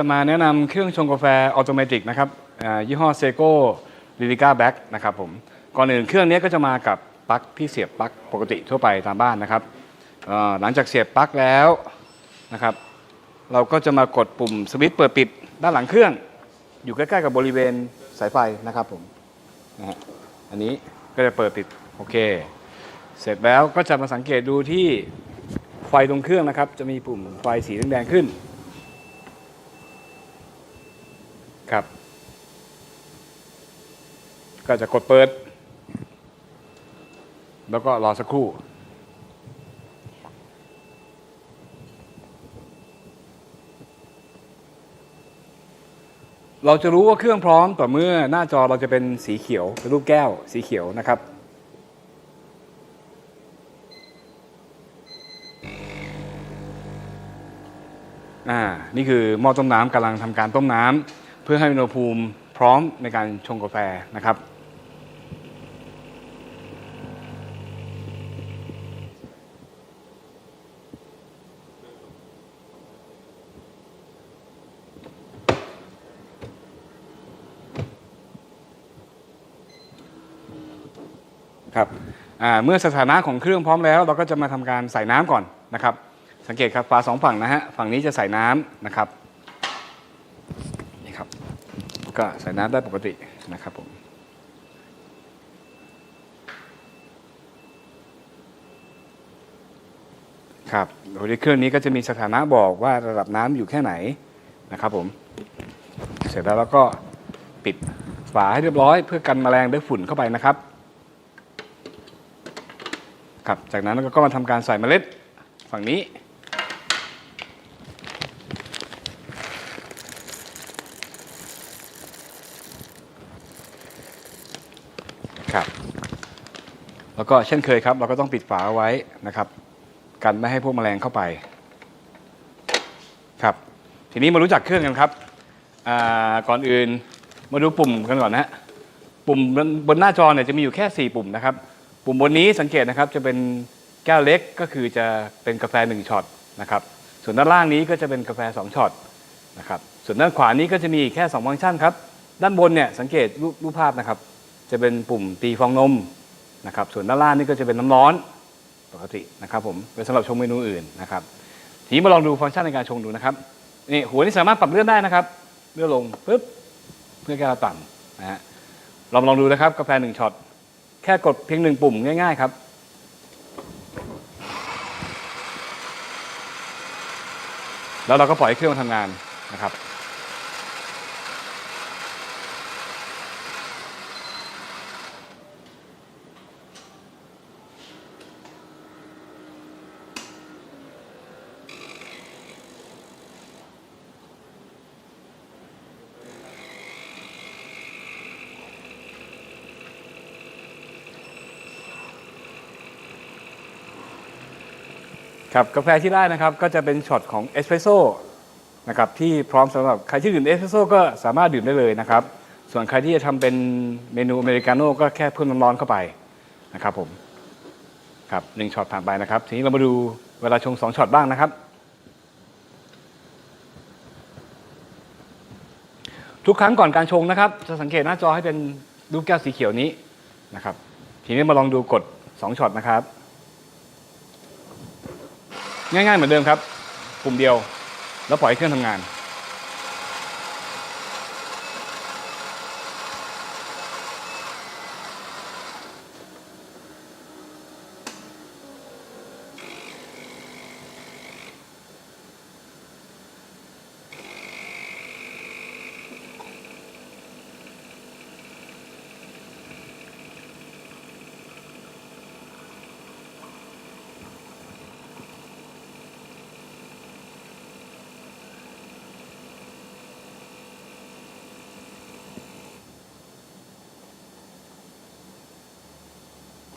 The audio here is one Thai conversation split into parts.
จะมาแนะนำเครื่องชงกาแฟออโตเมติกนะครับยี่ห้อเซโก้ลิลิก้าแบ็กนะครับผมก่อนอื่นเครื่องนี้ก็จะมากับปลั๊กที่เสียบปลั๊กปกติทั่วไปตามบ้านนะครับหลังจากเสียบปลั๊กแล้วนะครับเราก็จะมากดปุ่มสวิตช์เปิดปิดด้านหลังเครื่อง อยู่ใกล้ๆกับบริเวณสายไฟนะครับผมนะฮะอันนี้ก็จะเปิดปิดโอเค เสร็จแล้วก็จะมาสังเกตดูที่ไฟตรงเครื่องนะครับ จะมีปุ่มไฟสีแดงๆขึ้น ครับ ก็จะกดเปิด แล้วก็รอสักครู่ เราจะรู้ว่าเครื่องพร้อมต่อเมื่อหน้าจอเราจะเป็นสีเขียวเป็นรูปแก้วสีเขียวนะครับอ่านี่คือหม้อต้มน้ำกำลังทำการต้มน้ำเพื่อให้อุณหภูมิพร้อมในการชงกาแฟนะครับ ครับเมื่อสถานะของเครื่องพร้อมแล้ว เราก็จะมาทำการใส่น้ำก่อนนะครับ สังเกตครับฝาสองฝั่งนะฮะฝั่งนี้จะใส่น้ำนะครับนี่ครับ ก็ใส่น้ำได้ปกตินะครับผมครับโดยเครื่องนี้ก็จะมีสถานะบอกว่าระดับน้ำอยู่แค่ไหนนะครับผม เสร็จแล้วเราก็ปิดฝาให้เรียบร้อย เพื่อกันแมลงและฝุ่นเข้าไปนะครับ ครับจากนั้นเราก็มาทำการใส่เมล็ดฝั่งนี้ ครับ แล้วก็เช่นเคยครับ เราก็ต้องปิดฝาเอาไว้นะครับ กันไม่ให้พวกแมลงเข้าไป ครับ ทีนี้มารู้จักเครื่องกันครับ ก่อนอื่นมาดูปุ่มกันก่อนนะฮะ ปุ่มบนบนหน้าจอเนี่ยจะมีอยู่แค่ 4 ปุ่มนะครับ ปุ่มบนนี้สังเกตนะครับจะเป็นแก้วเล็กก็คือจะเป็นกาแฟ1ช็อตนะครับส่วนด้านล่างนี้ก็จะเป็นกาแฟ2ช็อตนะครับส่วนด้านขวานี้ก็จะมีแค่2ฟังก์ชันครับด้านบนเนี่ยสังเกตรูปรูปภาพนะครับ จะเป็นปุ่มตีฟองนมนะครับส่วนด้านล่างนี่ก็จะเป็นน้ำร้อนปกตินะครับผมเป็นสำหรับชงเมนูอื่นนะครับทีนี้มาลองดูฟังก์ชันในการชงดูนะครับนี่หัวนี่สามารถปรับเลื่อนได้นะครับ เลื่อนลงปุ๊บเพื่อแก้วต่ำนะฮะเราลองดูนะครับกาแฟหนึ่งช็อต แค่กดเพียงหนึ่งปุ่มง่ายๆครับ แล้วเราก็ปล่อยให้เครื่องมันทำงานนะครับ ครับกาแฟที่ได้นะครับก็จะเป็นช็อตของเอสเปรสโซ่นะครับที่พร้อมสำหรับใครที่ดื่มเอสเปรสโซ่ก็สามารถดื่มได้เลยนะครับ ส่วนใครที่จะทำเป็นเมนูอเมริกาโน่ก็แค่เพิ่มน้ำร้อนเข้าไปนะครับผมครับหนึ่งช็อตผ่านไปนะครับ ทีนี้เรามาดูเวลาชงสองช็อตบ้างนะครับ ทุกครั้งก่อนการชงนะครับ จะสังเกตหน้าจอให้เป็นรูปแก้วสีเขียวนี้นะครับ ทีนี้มาลองดูกด2ช็อตนะครับ ง่ายๆเหมือนเดิมครับ ปุ่มเดียว แล้วปล่อยให้เครื่องทำงาน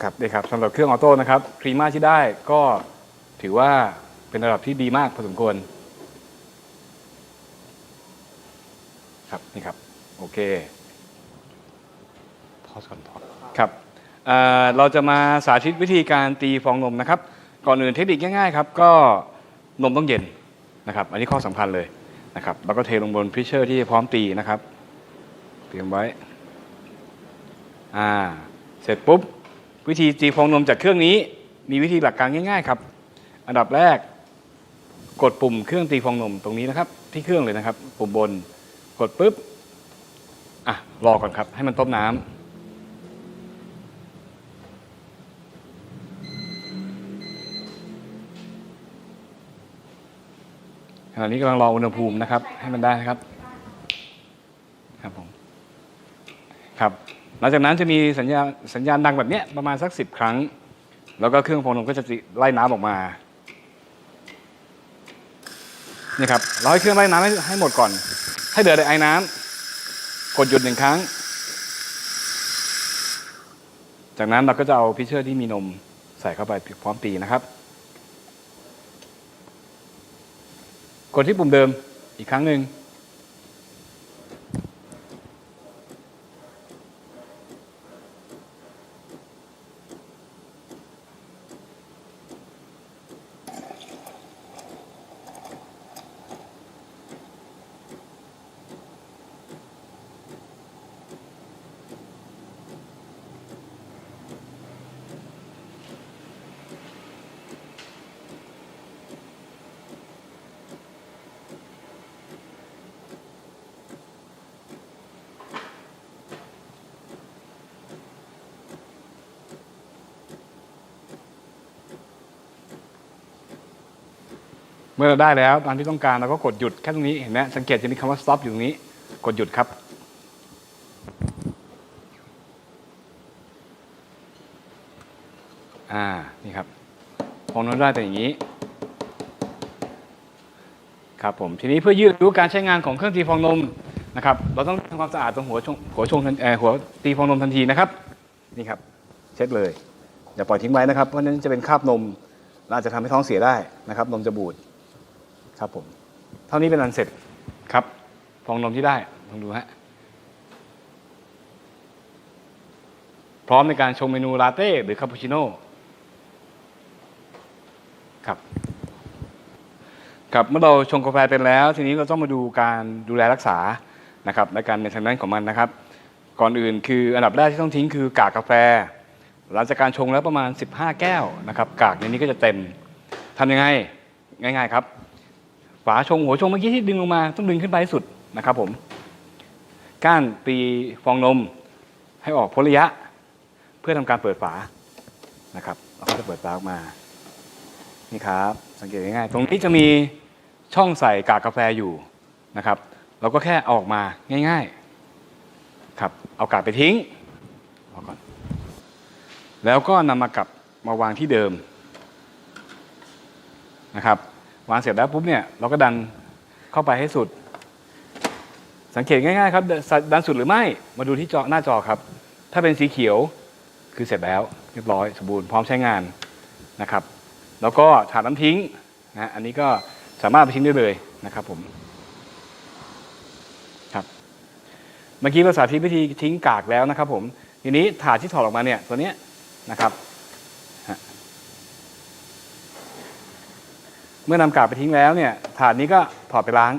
ครับนี่ครับสำหรับเครื่องออโต้นะครับครีมาที่ได้ก็ถือว่าเป็นระดับที่ดีมากพอสมควร ครับนี่ครับ โอเคพอสก่อนพอครับเอ่อเราจะมาสาธิตวิธีการตีฟองนมนะครับ ก่อนอื่นเทคนิคง่ายๆครับ ก็นมต้องเย็นนะครับ อันนี้ข้อสำคัญเลยนะครับแล้วก็เทลงบนพิชเชอร์ที่พร้อมตีนะครับเตรียมไว้อ่าเสร็จปุ๊บ วิธีตีฟองนมจากเครื่องนี้ มีวิธีหลักการง่าย ๆ ครับ อันดับแรก กดปุ่มเครื่องตีฟองนมตรงนี้นะครับ ที่เครื่องเลยนะครับ ปุ่มบนกดปุ๊บอะรอก่อนครับ ให้มันต้มน้ำขณะนี้กำลังรออุณหภูมินะครับ ให้มันได้นะครับ ครับผมครับ หลังจากนั้นจะมีสัญญาณสัญญาณดังแบบนี้ประมาณสักสิบครั้ง แล้วก็เครื่องฟองนมก็จะไล่น้ำออกมานี่ครับเราให้เครื่องไล่น้ำให้ให้หมดก่อน ให้เดือดไอ้น้ำกดหยุดหนึ่งครั้ง จากนั้นเราก็จะเอาพิชเชอร์ที่มีนมใส่เข้าไปพร้อมตีนะครับ กดที่ปุ่มเดิมอีกครั้งหนึ่ง เมื่อเราได้แล้วตามที่ต้องการเราก็กดหยุดแค่ตรงนี้เห็นไหมสังเกตจะมีคำว่า stop อยู่ตรงนี้ กดหยุดครับ อ่า นี่ครับฟองนมได้แต่อย่างนี้ ครับผม ทีนี้เพื่อยืดอายุการใช้งานของเครื่องตีฟองนมนะครับ เราต้องทำความสะอาดตรงหัวชงหัวชงทันหัวตีฟองนมทันทีนะครับ นี่ครับ เช็ดเลย อย่าปล่อยทิ้งไว้นะครับ เพราะนั้นจะเป็นคราบนมอาจจะทำให้ท้องเสียได้นะครับ นมจะบูด ครับผม เท่านี้เป็นอันเสร็จครับฟองนมที่ได้ลองดูฮะพร้อมในการชงเมนูลาเต้หรือคาปูชิโน่ครับครับเมื่อเราชงกาแฟเป็นแล้ว ทีนี้เราต้องมาดูการดูแลรักษานะครับในการในทางด้านของมันนะครับ ก่อนอื่นคืออันดับแรกที่ต้องทิ้งคือกากกาแฟ หลังจากการชงแล้วประมาณ 15 แก้วนะครับกากในนี้ก็จะเต็มทำยังไงง่าย ๆ ครับ ฝาชงหัวชงเมื่อกี้ที่ดึงลงมาต้องดึงขึ้นไปให้สุดนะครับผมก้านตีฟองนมให้ออกพ้นระยะ เพื่อทำการเปิดฝานะครับเราก็จะเปิดฝาออกมานี่ครับสังเกตง่ายๆตรงนี้จะมีช่องใส่กากกาแฟอยู่นะครับ เราก็แค่เอาออกมาง่าย ๆครับเอากากไปทิ้งเอาก่อนแล้วก็นำมากลับมาวางที่เดิมนะครับ วางเสร็จแล้วปุ๊บเนี่ยเราก็ดันเข้าไปให้สุด สังเกตง่ายๆครับดันสุดหรือไม่มาดูที่จอหน้าจอครับ ถ้าเป็นสีเขียวคือเสร็จแล้วเรียบร้อยสมบูรณ์พร้อมใช้งานนะครับ แล้วก็ถาดน้ำทิ้งนะอันนี้ก็สามารถไปทิ้งได้เลยนะครับผมครับเมื่อกี้เราสาธิตวิธีทิ้งกากแล้วนะครับผมทีนี้ถาดที่ถอดออกมาเนี่ยตัวเนี้ยนะครับ เมื่อนำกากไปทิ้งแล้วเนี่ยถาดนี้ก็ถอดไปล้าง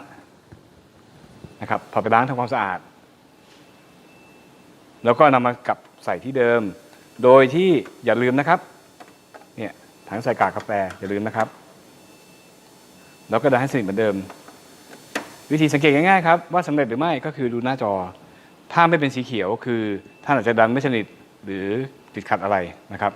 นะครับถอดไปล้างทำความสะอาด แล้วก็นำมากลับใส่ที่เดิม โดยที่อย่าลืมนะครับเนี่ยถังใส่กากกาแฟอย่าลืมนะครับ แล้วก็ดันให้สนิทเหมือนเดิม วิธีสังเกตง่ายๆครับว่าสำเร็จหรือไม่ก็คือดูหน้าจอ ถ้าไม่เป็นสีเขียวคือท่านอาจจะดันไม่สนิทหรือติดขัดอะไรนะครับ